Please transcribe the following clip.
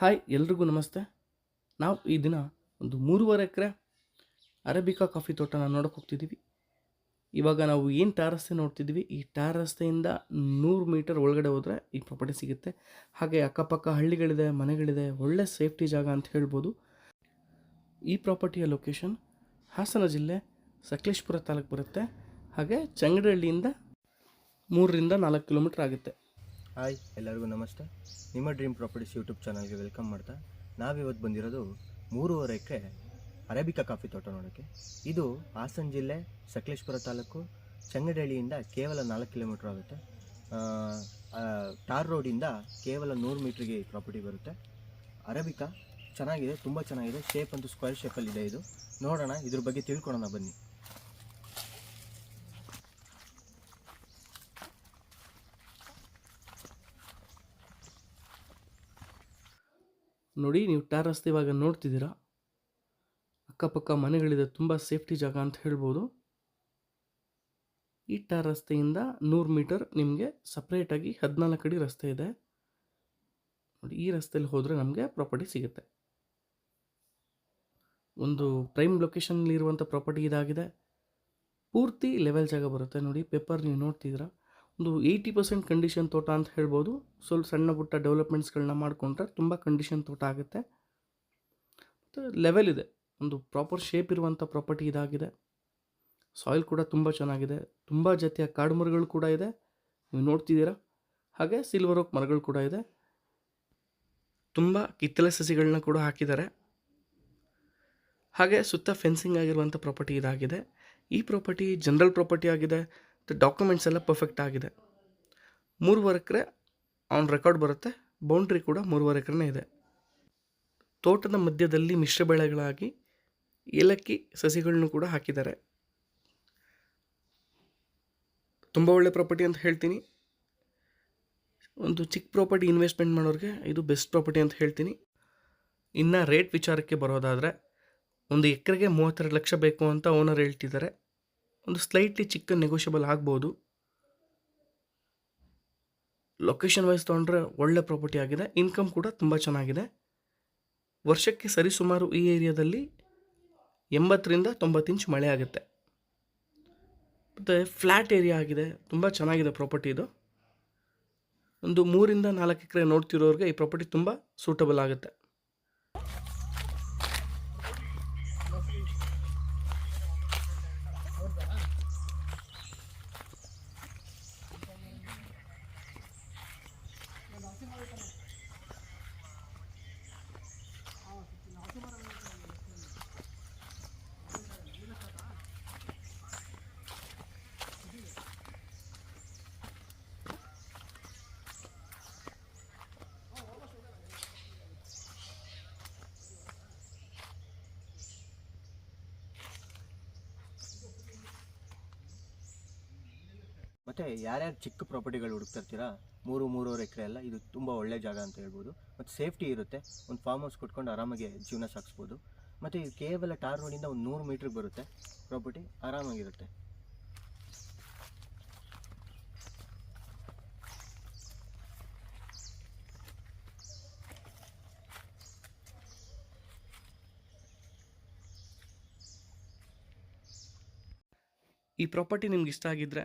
Hi, ಎಲ್ರಿಗೂ ನಮಸ್ತೆ. ನಾವು ಈ ದಿನ ಒಂದು ಮೂರುವರೆ ಎಕರೆ ಅರೇಬಿಕಾ ಕಾಫಿ ತೋಟನ ನೋಡೋಕೆ ಹೋಗ್ತಿದ್ದೀವಿ ಇವಾಗ ನಾವು ಏನು ಟಾರ್ ರಸ್ತೆ ನೋಡ್ತಿದ್ದೀವಿ ಈ ಟಾರ್ ರಸ್ತೆಯಿಂದ ನೂರು ಮೀಟರ್ ಒಳಗಡೆ ಹೋದರೆ ಈ ಪ್ರಾಪರ್ಟಿ ಸಿಗುತ್ತೆ. ಹಾಗೆ ಅಕ್ಕಪಕ್ಕ ಹಳ್ಳಿಗಳಿದೆ, ಮನೆಗಳಿದೆ, ಒಳ್ಳೆ ಸೇಫ್ಟಿ ಜಾಗ ಅಂತ ಹೇಳ್ಬೋದು. ಈ ಪ್ರಾಪರ್ಟಿಯ ಲೊಕೇಶನ್ ಹಾಸನ ಜಿಲ್ಲೆ ಸಕಲೇಶ್ಪುರ ತಾಲೂಕು ಬರುತ್ತೆ. ಹಾಗೆ ಚಂಗಡಹಳ್ಳಿಯಿಂದ ಮೂರರಿಂದ ನಾಲ್ಕು ಕಿಲೋಮೀಟ್ರ್ ಆಗುತ್ತೆ. ಹಾಯ್, ಎಲ್ಲರಿಗೂ ನಮಸ್ತೆ. ನಿಮ್ಮ ಡ್ರೀಮ್ ಪ್ರಾಪರ್ಟೀಸ್ ಯೂಟ್ಯೂಬ್ ಚಾನಲ್ಗೆ ವೆಲ್ಕಮ್ ಮಾಡ್ತಾ ನಾವಿವತ್ತು ಬಂದಿರೋದು ಮೂರುವರೆ ಎಕರೆ ಅರೇಬಿಕಾ ಕಾಫಿ ತೋಟ ನೋಡೋಕ್ಕೆ. ಇದು ಹಾಸನ ಜಿಲ್ಲೆ ಸಕಲೇಶ್ಪುರ ತಾಲೂಕು ಚಂಗಡಹಳ್ಳಿಯಿಂದ ಕೇವಲ ನಾಲ್ಕು ಕಿಲೋಮೀಟ್ರ್ ಆಗುತ್ತೆ. ಟಾರ್ ರೋಡಿಂದ ಕೇವಲ ನೂರು ಮೀಟ್ರಿಗೆ ಪ್ರಾಪರ್ಟಿ ಬರುತ್ತೆ. ಅರೇಬಿಕಾ ಚೆನ್ನಾಗಿದೆ, ತುಂಬ ಚೆನ್ನಾಗಿದೆ ಶೇಪ್ ಅಂತೂ ಸ್ಕ್ವೇರ್ ಶೇಪಲ್ಲಿದೆ ಇದು. ನೋಡೋಣ, ಇದ್ರ ಬಗ್ಗೆ ತಿಳ್ಕೊಳೋಣ ಬನ್ನಿ. ನೋಡಿ, ನೀವು ಟಾರ್ ರಸ್ತೆ ಇವಾಗ ನೋಡ್ತಿದ್ದೀರಾ? ಅಕ್ಕಪಕ್ಕ ಮನೆಗಳಿದೆ, ತುಂಬ ಸೇಫ್ಟಿ ಜಾಗ ಅಂತ ಹೇಳ್ಬೋದು. ಈ ಟಾರ್ ರಸ್ತೆಯಿಂದ ನೂರು ಮೀಟರ್ ನಿಮಗೆ ಸಪ್ರೇಟಾಗಿ ಹದಿನಾಲ್ಕು ಅಡಿ ರಸ್ತೆ ಇದೆ. ನೋಡಿ, ಈ ರಸ್ತೆಯಲ್ಲಿ ಹೋದರೆ ನಮಗೆ ಪ್ರಾಪರ್ಟಿ ಸಿಗುತ್ತೆ. ಒಂದು ಪ್ರೈಮ್ ಲೊಕೇಶನ್ಲಿರುವಂಥ ಪ್ರಾಪರ್ಟಿ ಇದಾಗಿದೆ. ಪೂರ್ತಿ ಲೆವೆಲ್ ಜಾಗ ಬರುತ್ತೆ ನೋಡಿ ಪೇಪರ್ ನೀವು ನೋಡ್ತಿದ್ದೀರಾ? ಒಂದು ಏಯ್ಟಿ ಪರ್ಸೆಂಟ್ ಕಂಡೀಷನ್ ತೋಟ ಅಂತ ಹೇಳ್ಬೋದು. ಸ್ವಲ್ಪ ಸಣ್ಣ ಪುಟ್ಟ ಡೆವಲಪ್ಮೆಂಟ್ಸ್ಗಳನ್ನ ಮಾಡಿಕೊಂಡ್ರೆ ತುಂಬ ಕಂಡೀಷನ್ ತೋಟ ಆಗುತ್ತೆ. ಮತ್ತು ಲೆವೆಲ್ ಇದೆ. ಒಂದು ಪ್ರಾಪರ್ ಶೇಪ್ ಇರುವಂಥ ಪ್ರಾಪರ್ಟಿ ಇದಾಗಿದೆ. ಸಾಯಿಲ್ ಕೂಡ ತುಂಬ ಚೆನ್ನಾಗಿದೆ. ತುಂಬ ಜಾತಿಯ ಕಾಡು ಮರಗಳು ಕೂಡ ಇದೆ. ನೀವು ನೋಡ್ತಿದ್ದೀರಾ? ಹಾಗೆ ಸಿಲ್ವರ್ ಓಕ್ ಮರಗಳು ಕೂಡ ಇದೆ. ತುಂಬ ಕಿತ್ತಲೆ ಸಸಿಗಳನ್ನ ಕೂಡ ಹಾಕಿದ್ದಾರೆ. ಹಾಗೆ ಸುತ್ತ ಫೆನ್ಸಿಂಗ್ ಆಗಿರುವಂಥ ಪ್ರಾಪರ್ಟಿ ಇದಾಗಿದೆ. ಈ ಪ್ರಾಪರ್ಟಿ ಜನರಲ್ ಪ್ರಾಪರ್ಟಿ ಆಗಿದೆ. ಡಾಕ್ಯುಮೆಂಟ್ಸ್ ಎಲ್ಲ ಪರ್ಫೆಕ್ಟ್ ಆಗಿದೆ. ಮೂರುವರೆ ಎಕರೆ ಅವ್ನ ರೆಕಾರ್ಡ್ ಬರುತ್ತೆ. ಬೌಂಡ್ರಿ ಕೂಡ ಮೂರುವರೆ ಎಕರೆನೇ ಇದೆ. ತೋಟದ ಮಧ್ಯದಲ್ಲಿ ಮಿಶ್ರ ಬೆಳೆಗಳಾಗಿ ಏಲಕ್ಕಿ ಸಸಿಗಳನ್ನು ಕೂಡ ಹಾಕಿದ್ದಾರೆ. ತುಂಬ ಒಳ್ಳೆ ಪ್ರಾಪರ್ಟಿ ಅಂತ ಹೇಳ್ತೀನಿ. ಒಂದು ಚಿಕ್ಕ ಪ್ರಾಪರ್ಟಿ ಇನ್ವೆಸ್ಟ್ಮೆಂಟ್ ಮಾಡೋರಿಗೆ ಇದು ಬೆಸ್ಟ್ ಪ್ರಾಪರ್ಟಿ ಅಂತ ಹೇಳ್ತೀನಿ. ಇನ್ನು ರೇಟ್ ವಿಚಾರಕ್ಕೆ ಬರೋದಾದರೆ ಒಂದು ಎಕರೆಗೆ ಮೂವತ್ತೆರಡು ಲಕ್ಷ ಬೇಕು ಅಂತ ಓನರ್ ಹೇಳ್ತಿದ್ದಾರೆ. ಒಂದು ಸ್ಲೈಟ್ಲಿ ಚಿಕ್ಕ ನೆಗೋಷಿಯಬಲ್ ಆಗ್ಬೋದು. ಲೊಕೇಶನ್ ವೈಸ್ ತೊಗೊಂಡ್ರೆ ಒಳ್ಳೆ ಪ್ರಾಪರ್ಟಿ ಆಗಿದೆ. ಇನ್ಕಮ್ ಕೂಡ ತುಂಬ ಚೆನ್ನಾಗಿದೆ. ವರ್ಷಕ್ಕೆ ಸರಿಸುಮಾರು ಈ ಏರಿಯಾದಲ್ಲಿ ಎಂಬತ್ತರಿಂದ ತೊಂಬತ್ತು ಇಂಚ್ ಮಳೆ ಆಗುತ್ತೆ. ಮತ್ತು ಫ್ಲ್ಯಾಟ್ ಏರಿಯಾ ಆಗಿದೆ. ತುಂಬ ಚೆನ್ನಾಗಿದೆ ಪ್ರಾಪರ್ಟಿ ಇದು. ಒಂದು ಮೂರಿಂದ ನಾಲ್ಕು ಎಕರೆ ನೋಡ್ತಿರೋರಿಗೆ ಈ ಪ್ರಾಪರ್ಟಿ ತುಂಬ ಸೂಟಬಲ್ ಆಗುತ್ತೆ. ಮತ್ತು ಯಾರ್ಯಾರು ಚಿಕ್ಕ ಪ್ರಾಪರ್ಟಿಗಳು ಹುಡುಕ್ತಿರ್ತೀರಾ, ಮೂರು, ಮೂರುವರೆ ಎಕರೆ ಎಲ್ಲ, ಇದು ತುಂಬ ಒಳ್ಳೆ ಜಾಗ ಅಂತ ಹೇಳ್ಬೋದು. ಮತ್ತು ಸೇಫ್ಟಿ ಇರುತ್ತೆ. ಒಂದು ಫಾರ್ಮ್ ಹೌಸ್ ಕೊಟ್ಕೊಂಡು ಆರಾಮಾಗಿ ಜೀವನ ಸಾಗಿಸ್ಬೋದು. ಮತ್ತು ಇದು ಕೇವಲ ಟಾರ್ ರೋಡಿಂದ ಒಂದು ನೂರು ಮೀಟ್ರಿಗೆ ಬರುತ್ತೆ. ಪ್ರಾಪರ್ಟಿ ಆರಾಮಾಗಿರುತ್ತೆ. ಈ ಪ್ರಾಪರ್ಟಿ ನಿಮ್ಗೆ ಇಷ್ಟ ಆಗಿದ್ದರೆ